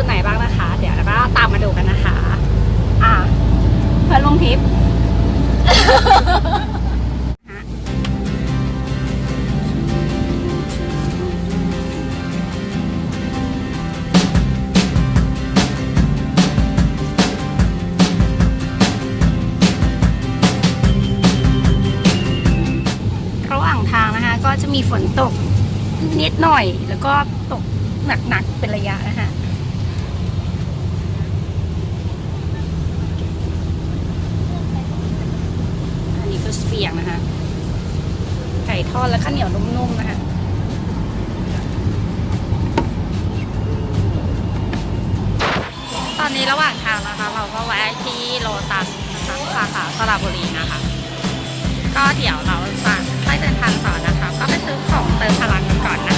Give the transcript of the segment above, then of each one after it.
ชุดไหนบ้างนะคะ เดี๋ยวเราก็ตามมาดูกันนะคะ อะเพื่อนลงทิประหว่างทางนะคะ ก็จะมีฝนตกนิดหน่อยแล้วก็ตกหนักๆเป็นระยะนะคะ อันนี้ก็เปียกนะคะ ไก่ทอดและข้าวเหนียวนุ่มๆนะคะตอนนี้ระหว่างทางนะคะ เราก็แวะที่โลตัสนะคะสาขาสระบุรีนะคะ ก็เดี๋ยวเราจะค่อยเดินทางต่อนะคะ ก็ไปซื้อของเติมพลังกันก่อนนะ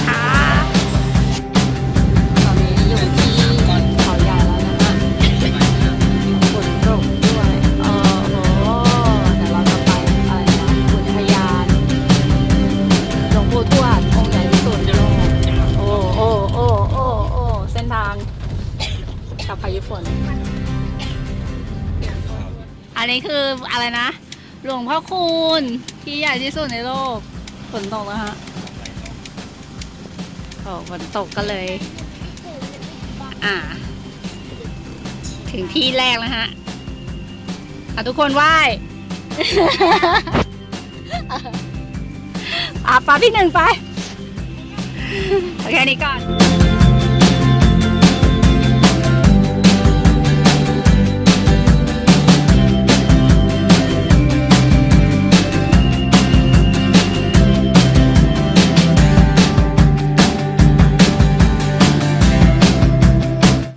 คะ ทวดองค์ใหญ่ที่สุดในโลกโอ้โอ้โอ้โอ้โอ้เส้นทางกับพายุฝน อันนี้คืออะไรนะ หลวงพ่อคูณที่ใหญ่ที่สุดในโลก ฝนตกแล้วฮะโอ้ฝนตกก็เลย อ่า ถึงที่แรกแล้วฮะอะทุกคนไหว้ อะปาพี่หนึ่งไป โอเคนี้ก่อน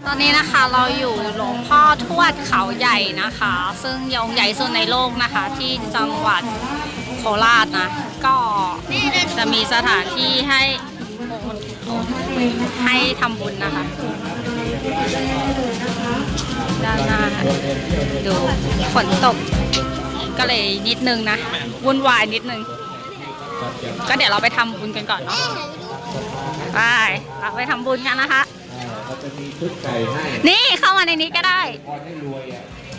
ตอนนี้นะคะเราอยู่หลวงพ่อทวดเขาใหญ่นะคะ ซึ่งยองใหญ่สุดในโลกนะคะ ที่จังหวัด คราชนะ ก็จะมีสถานที่ให้ให้ทำบุญนะคะด้านหน้าดูฝนตก ก็เลยนิดนึงนะ วุ่นวายนิดนึง ก็เดี๋ยวเราไปทำบุญกันก่อนเนาะไปเราไปทำบุญกันนะคะเราจะมีชุดไก่ให้นี่เข้ามาในนี้ก็ได้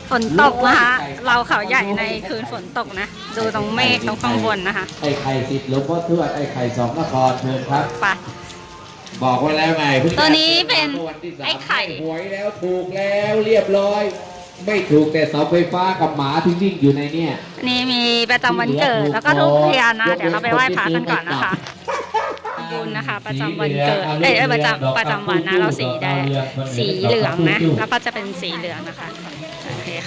พรให้รวยอะฝนตกนะคะ เราเขาใหญ่ในคืนฝนตกนะ ดูตรงเมฆตรงข้างบนนะคะ ไอ้ไข่สิทธิ์หลวงพ่อทวดไอ้ไข่สองนครเชิญครับ ไป บอกไว้แล้วไงผู้จัดตัวนี้เป็นวันที่สามไอ้ไข่ หวยแล้วถูกแล้วเรียบร้อย ไม่ถูกแต่เสาไฟฟ้ากับหมาที่วิ่งอยู่ในเนี่ยนี่มีประจำวันเกิดแล้วก็ทุกเทียนนะ เดี๋ยวเราไปไหว้พระกันก่อนนะคะ บุญนะคะ ประจำวันเกิดเอ้ยเอ้ยประจำประจำวันนะ เราสีแดงสีเหลืองนะ แล้วก็จะเป็นสีเหลืองนะคะโอเ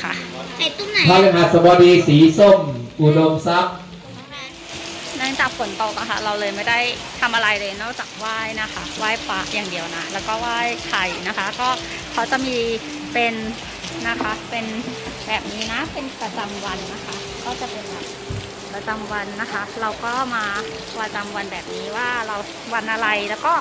คค่ะไอ้ตุ้มไหนพระฤหัสบดีสีส้มอุดมทรัพย์เนื่องจากฝนตกอะค่ะ เราเลยไม่ได้ทำอะไรเลยนอกจากไหว้นะคะไหว้พระอย่างเดียวนะ แล้วก็ไหว้ไข่นะคะ ก็เขาจะมีเป็นนะคะ เป็นแบบนี้นะ เป็นประจำวันนะคะ ก็จะเป็นแบบประจำวันนะคะ เราก็มาประจำวันแบบนี้ว่าเราวันอะไรแล้วก็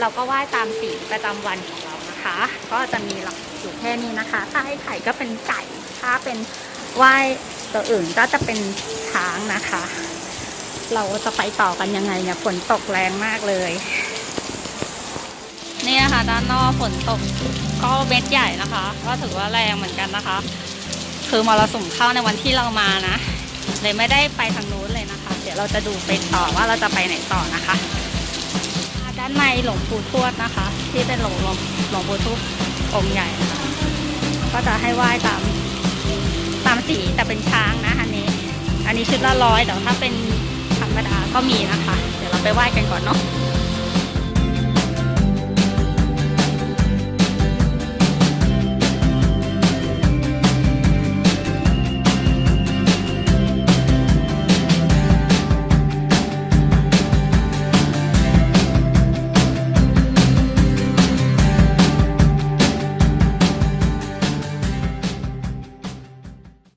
เราก็ไหว้ตามสีประจำวันของเรานะคะ ก็จะมีหลัก อยู่แค่นี้นะคะ ถ้าให้ไข่ก็เป็นไก่ ถ้าเป็นไหว้ตัวอื่นก็จะเป็นช้างนะคะ เราจะไปต่อกันยังไงเนี่ยฝนตกแรงมากเลย เนี่ยค่ะ ด้านนอกฝนตกก็เม็ดใหญ่นะคะ ก็ถือว่าแรงเหมือนกันนะคะ คือมรสุมเข้าในวันที่เรามานะเลยไม่ได้ไปทางนู้นเลยนะคะ เดี๋ยวเราจะดูไปต่อว่าเราจะไปไหนต่อนะคะด้านในหลวงปู่ทวดนะคะ ที่เป็นหลงหลวงหลวงปู่ทวด องค์ใหญ่นะคะก็จะให้ไหว้ตามตามสีแต่เป็นช้างนะอันนี้ อันนี้ชุดละร้อยแต่ถ้าเป็นธรรมดาก็มีนะคะ เดี๋ยวเราไปไหว้กันก่อนเนาะ